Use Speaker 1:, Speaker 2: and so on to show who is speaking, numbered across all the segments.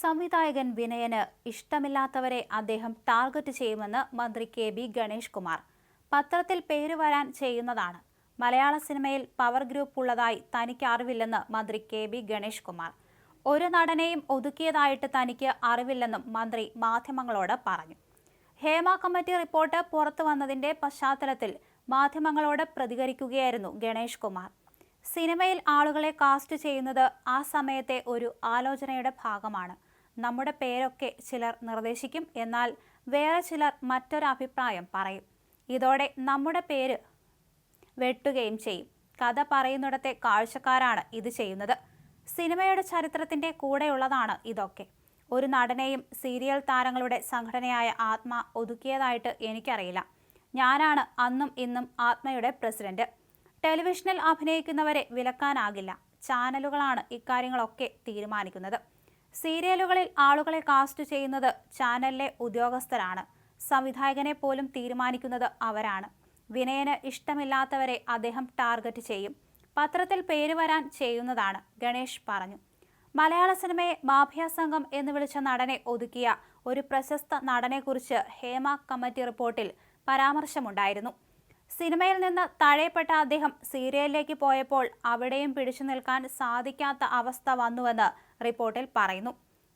Speaker 1: സംവിധായകൻ വിനയന് ഇഷ്ടമില്ലാത്തവരെ അദ്ദേഹം ടാർഗറ്റ് ചെയ്യുമെന്ന് മന്ത്രി കെ ബി ഗണേഷ് കുമാർ. പത്രത്തിൽ പേര് വരാൻ ചെയ്യുന്നതാണ്. മലയാള സിനിമയിൽ പവർ ഗ്രൂപ്പ് ഉള്ളതായി തനിക്ക് അറിവില്ലെന്ന് മന്ത്രി കെ ബി ഗണേഷ് കുമാർ. ഒരു നടനെയും ഒതുക്കിയതായിട്ട് തനിക്ക് അറിവില്ലെന്നും മന്ത്രി മാധ്യമങ്ങളോട് പറഞ്ഞു. ഹേമ കമ്മിറ്റി റിപ്പോർട്ട് പുറത്തു വന്നതിന്റെ പശ്ചാത്തലത്തിൽ മാധ്യമങ്ങളോട് പ്രതികരിക്കുകയായിരുന്നു ഗണേഷ് കുമാർ. സിനിമയിൽ ആളുകളെ കാസ്റ്റ് ചെയ്യുന്നത് ആ സമയത്തെ ഒരു ആലോചനയുടെ ഭാഗമാണ്. നമ്മുടെ പേരൊക്കെ ചിലർ നിർദ്ദേശിക്കും എന്നാൽ വേറെ ചിലർ മറ്റൊരഭിപ്രായം പറയും. ഇതോടെ നമ്മുടെ പേര് വെട്ടുകയും ചെയ്യും. കഥ പറയുന്നിടത്തെ കാഴ്ചക്കാരാണ് ഇത് ചെയ്യുന്നത്. സിനിമയുടെ ചരിത്രത്തിന്റെ കൂടെയുള്ളതാണ് ഇതൊക്കെ. ഒരു നടനെയും സീരിയൽ താരങ്ങളുടെ സംഘടനയായ ആത്മ ഒതുക്കിയതായിട്ട് എനിക്കറിയില്ല. ഞാനാണ് അന്നും ഇന്നും ആത്മയുടെ പ്രസിഡന്റ്. ടെലിവിഷനിൽ അഭിനയിക്കുന്നവരെ വിലക്കാനാകില്ല. ചാനലുകളാണ് ഇക്കാര്യങ്ങളൊക്കെ തീരുമാനിക്കുന്നത്. സീരിയലുകളിൽ ആളുകളെ കാസ്റ്റ് ചെയ്യുന്നത് ചാനലിലെ ഉദ്യോഗസ്ഥരാണ്. സംവിധായകനെ പോലും തീരുമാനിക്കുന്നത് അവരാണ്. വിനയന് ഇഷ്ടമില്ലാത്തവരെ അദ്ദേഹം ടാർഗറ്റ് ചെയ്യും. പത്രത്തിൽ പേര് വരാൻ ചെയ്യുന്നതാണ് ഗണേഷ് പറഞ്ഞു. മലയാള സിനിമയെ മാഫിയ സംഘം എന്ന് വിളിച്ച നടനെ ഒതുക്കിയ ഒരു പ്രശസ്ത നടനെക്കുറിച്ച് ഹേമ കമ്മിറ്റി റിപ്പോർട്ടിൽ പരാമർശമുണ്ടായിരുന്നു. സിനിമയിൽ നിന്ന് തഴയപ്പെട്ട അദ്ദേഹം സീരിയലിലേക്ക് പോയപ്പോൾ അവിടെയും പിടിച്ചു നിൽക്കാൻ സാധിക്കാത്ത അവസ്ഥ വന്നുവെന്ന് റിപ്പോർട്ടിൽ പറയുന്നു.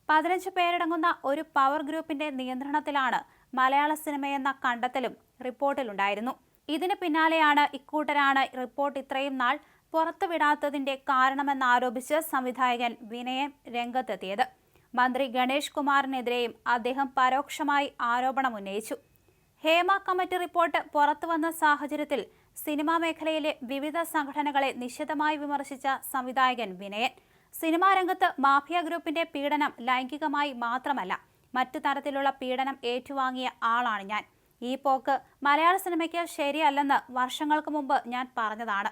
Speaker 1: പതിനഞ്ച് പേരടങ്ങുന്ന ഒരു പവർ ഗ്രൂപ്പിന്റെ നിയന്ത്രണത്തിലാണ് മലയാള സിനിമയെന്ന കണ്ടെത്തലും റിപ്പോർട്ടിലുണ്ടായിരുന്നു. ഇതിന് പിന്നാലെയാണ് ഇക്കൂട്ടരാണ് റിപ്പോർട്ട് ഇത്രയും നാൾ പുറത്തുവിടാത്തതിന്റെ കാരണമെന്നാരോപിച്ച് സംവിധായകൻ വിനയൻ രംഗത്തെത്തിയത്. മന്ത്രി ഗണേഷ് കുമാറിനെതിരെയും അദ്ദേഹം പരോക്ഷമായി ആരോപണം ഉന്നയിച്ചു. ഹേമ കമ്മിറ്റി റിപ്പോർട്ട് പുറത്തുവന്ന സാഹചര്യത്തിൽ സിനിമാ മേഖലയിലെ വിവിധ സംഘടനകളെ നിശിതമായി വിമർശിച്ച സംവിധായകൻ വിനയൻ. സിനിമാ രംഗത്ത് മാഫിയ ഗ്രൂപ്പിന്റെ പീഡനം ലൈംഗികമായി മാത്രമല്ല മറ്റു തരത്തിലുള്ള പീഡനം ഏറ്റുവാങ്ങിയ ആളാണ് ഞാൻ. ഈ പോക്ക് മലയാള സിനിമയ്ക്ക് ശരിയല്ലെന്ന് വർഷങ്ങൾക്ക് മുമ്പ് ഞാൻ പറഞ്ഞതാണ്.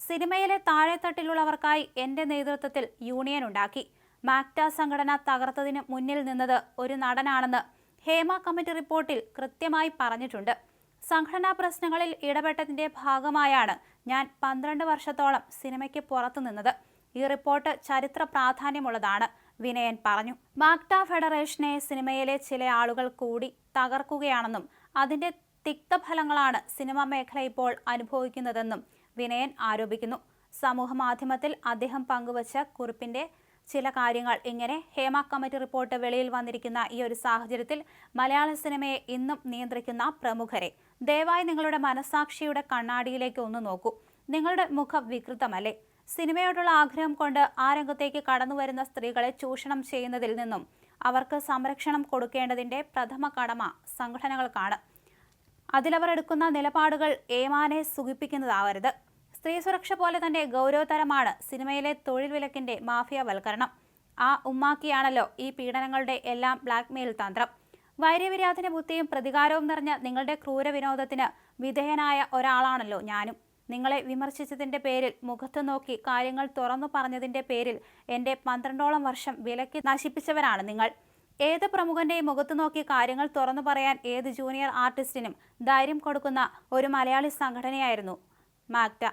Speaker 1: സിനിമയിലെ താഴെത്തട്ടിലുള്ളവർക്കായി എന്റെ നേതൃത്വത്തിൽ യൂണിയൻ ഉണ്ടാക്കി. മാക്ട സംഘടന തകർത്തതിന് മുന്നിൽ നിന്നത് ഒരു നടനാണെന്ന് ഹേമ കമ്മിറ്റി റിപ്പോർട്ടിൽ കൃത്യമായി പറഞ്ഞിട്ടുണ്ട്. സംഘടനാ പ്രശ്നങ്ങളിൽ ഇടപെട്ടതിന്റെ ഭാഗമായാണ് ഞാൻ പന്ത്രണ്ട് വർഷത്തോളം സിനിമയ്ക്ക് പുറത്തു നിന്നത്. ഈ റിപ്പോർട്ട് ചരിത്ര പ്രാധാന്യമുള്ളതാണ്. വിനയൻ പറഞ്ഞു മാക്ട ഫെഡറേഷനെ സിനിമയിലെ ചില ആളുകൾ കൂടി തകർക്കുകയാണെന്നും അതിന്റെ തിക്തഫലങ്ങളാണ് സിനിമാ മേഖല ഇപ്പോൾ അനുഭവിക്കുന്നതെന്നും വിനയൻ ആരോപിക്കുന്നു. സമൂഹമാധ്യമത്തിൽ അദ്ദേഹം പങ്കുവച്ച കുറിപ്പിന്റെ ചില കാര്യങ്ങൾ ഇങ്ങനെ ഹേമ കമ്മിറ്റി റിപ്പോർട്ട് വെളിയിൽ വന്നിരിക്കുന്ന ഈ ഒരു സാഹചര്യത്തിൽ മലയാള സിനിമയെ ഇന്നും നിയന്ത്രിക്കുന്ന പ്രമുഖരെ. ദയവായി നിങ്ങളുടെ മനസാക്ഷിയുടെ കണ്ണാടിയിലേക്ക് ഒന്ന് നോക്കൂ. നിങ്ങളുടെ മുഖം വികൃതമല്ലേ സിനിമയോടുള്ള ആഗ്രഹം കൊണ്ട് ആ രംഗത്തേക്ക് കടന്നു വരുന്ന സ്ത്രീകളെ ചൂഷണം ചെയ്യുന്നതിൽ നിന്നും അവർക്ക് സംരക്ഷണം കൊടുക്കേണ്ടതിന്റെ പ്രഥമ കടമ സംഘടനകൾക്കാണ്. അതിലവർ എടുക്കുന്ന നിലപാടുകൾ ഏമാനെ സുഖിപ്പിക്കുന്നതാവരുത്. സ്ത്രീ സുരക്ഷ പോലെ തന്നെ ഗൗരവതരമാണ് സിനിമയിലെ തൊഴിൽ വിലക്കിന്റെ മാഫിയവൽക്കരണം. ആ ഉമ്മാക്കിയാണല്ലോ ഈ പീഡനങ്ങളുടെ എല്ലാം ബ്ലാക്ക്മെയിൽ തന്ത്രം. വൈര്യവിരാധന ബുദ്ധിയും പ്രതികാരവും നിറഞ്ഞ നിങ്ങളുടെ ക്രൂര വിനോദത്തിന് വിധേയനായ ഒരാളാണല്ലോ ഞാനും. നിങ്ങളെ വിമർശിച്ചതിന്റെ പേരിൽ മുഖത്ത് നോക്കി കാര്യങ്ങൾ തുറന്നു പറഞ്ഞതിന്റെ പേരിൽ എന്റെ പന്ത്രണ്ടോളം വർഷം വിലക്കി നശിപ്പിച്ചവരാണ് നിങ്ങൾ. ഏത് പ്രമുഖന്റെയും മുഖത്ത് നോക്കി കാര്യങ്ങൾ തുറന്നു പറയാൻ ഏത് ജൂനിയർ ആർട്ടിസ്റ്റിനും ധൈര്യം കൊടുക്കുന്ന ഒരു മലയാളി സംഘടനയായിരുന്നു മാക്ട